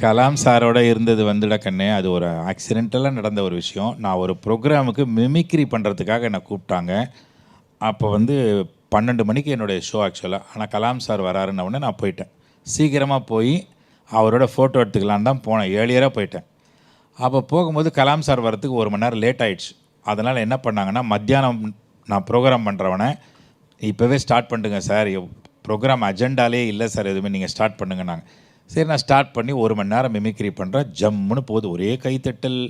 கலாம் சாரோட இருந்தது வந்துட கண்ணே அது ஒரு ஆக்சிடென்டலாக நடந்த ஒரு விஷயம். நான் ஒரு ப்ரோக்ராமுக்கு மிமிக்ரி பண்ணுறதுக்காக என்னை கூப்பிட்டாங்க. அப்போ வந்து பன்னெண்டு மணிக்கு என்னுடைய ஷோ ஆக்சுவலாக ஆனால் கலாம் சார் வராருன்ன உடனே நான் போயிட்டேன். சீக்கிரமாக போய் அவரோட ஃபோட்டோ எடுத்துக்கலான்னு தான் போனேன். ஏழியராக போயிட்டேன். அப்போ போகும்போது கலாம் சார் வரத்துக்கு ஒரு மணி நேரம் லேட் ஆகிடுச்சு அதனால் என்ன பண்ணாங்கன்னா மத்தியானம் நான் ப்ரோக்ராம் பண்ணுறவனை இப்போவே ஸ்டார்ட் பண்ணுங்க சார். ப்ரோக்ராம் அஜெண்டாலே இல்லை சார் எதுவுமே நீங்கள் ஸ்டார்ட் பண்ணுங்க நாங்கள் சரி நான் ஸ்டார்ட் பண்ணி ஒரு மணி நேரம் மிமிக்ரி பண்ணுறேன் ஜம்முன்னு போகுது. ஒரே கைத்தட்டல்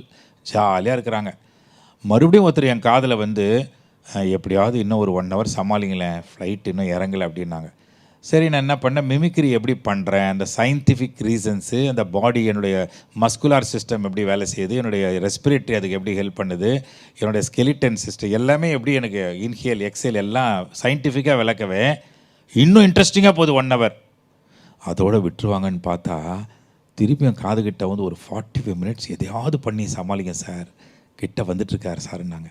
ஜாலியாக இருக்கிறாங்க. மறுபடியும் ஒருத்தர் என் காதில் வந்து எப்படியாவது இன்னும் ஒரு ஒன் ஹவர் சமாளிங்களேன். ஃப்ளைட் இன்னும் இறங்கலை அப்படின்னாங்க. சரி நான் என்ன பண்ணேன்? மிமிக்ரி எப்படி பண்ணுறேன் அந்த சயின்டிஃபிக் ரீசன்ஸு அந்த பாடி என்னுடைய மஸ்குலார் சிஸ்டம் எப்படி வேலை செய்யுது? என்னுடைய ரெஸ்பிரேட்டரி அதுக்கு எப்படி ஹெல்ப் பண்ணுது? என்னுடைய ஸ்கெலிட்டன் சிஸ்டம் எல்லாமே எப்படி எனக்கு இன்ஹேல் எக்ஸேல் எல்லாம் சயின்டிஃபிக்காக விளக்கவே இன்னும் இன்ட்ரெஸ்டிங்காக போகுது ஒன் ஹவர் அதோடு விட்டுருவாங்கன்னு பார்த்தா திருப்பியும் காது கிட்ட வந்து ஒரு ஃபார்ட்டி ஃபைவ் மினிட்ஸ் எதையாவது பண்ணி சமாளிங்க சார். கிட்ட வந்துட்டுருக்கார் சாருன்னாங்க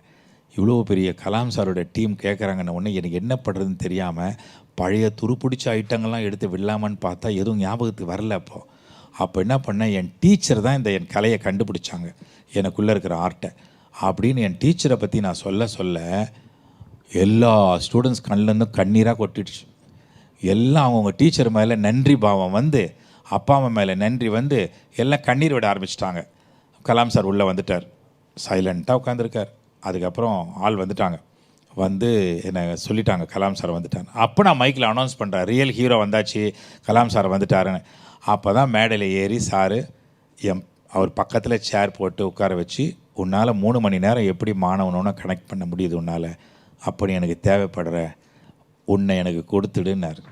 இவ்வளோ பெரிய கலாம் சாரோட டீம் கேட்குறாங்கன்ன உடனே எனக்கு என்ன பண்ணுறதுன்னு தெரியாமல் பழைய துருப்பிடிச்ச ஐட்டங்கள்லாம் எடுத்து விடலாமான்னு பார்த்தா எதுவும் ஞாபகத்துக்கு வரல அப்போது அப்போ என்ன பண்ணேன் என் டீச்சர் தான் இந்த என் கலையை கண்டுபிடிச்சாங்க. எனக்குள்ளே இருக்கிற ஆர்ட்டை அப்படின்னு என் டீச்சரை பற்றி நான் சொல்ல சொல்ல எல்லா ஸ்டூடெண்ட்ஸ் கண்ணிலேருந்தும் கண்ணீராக கொட்டிடுச்சு. எல்லாம் அவங்கவுங்க டீச்சர் மேலே நன்றி பாவம் வந்து அப்பா அம்மா மேலே நன்றி வந்து எல்லாம் கண்ணீர் விட ஆரம்பிச்சிட்டாங்க. கலாம் சார் உள்ளே வந்துட்டார். சைலண்ட்டாக உட்காந்துருக்கார் அதுக்கப்புறம் ஆள் வந்துட்டாங்க. வந்து என்னை சொல்லிட்டாங்க கலாம் சார் வந்துட்டாங்க அப்போ நான் மைக்கில் அனௌன்ஸ் பண்ணுறேன் ரியல் ஹீரோ வந்தாச்சு கலாம் சார் வந்துட்டாருன்னு. அப்போ தான் மேடையில் ஏறி சாரு எம் அவர் பக்கத்தில் சேர் போட்டு உட்கார வச்சு உன்னால் மூணு மணி நேரம் எப்படி மாணவனோன்னு கனெக்ட் பண்ண முடியுது உன்னால்? அப்படி எனக்கு தேவைப்படுற உன்னை எனக்கு கொடுத்துடுன்னாரு.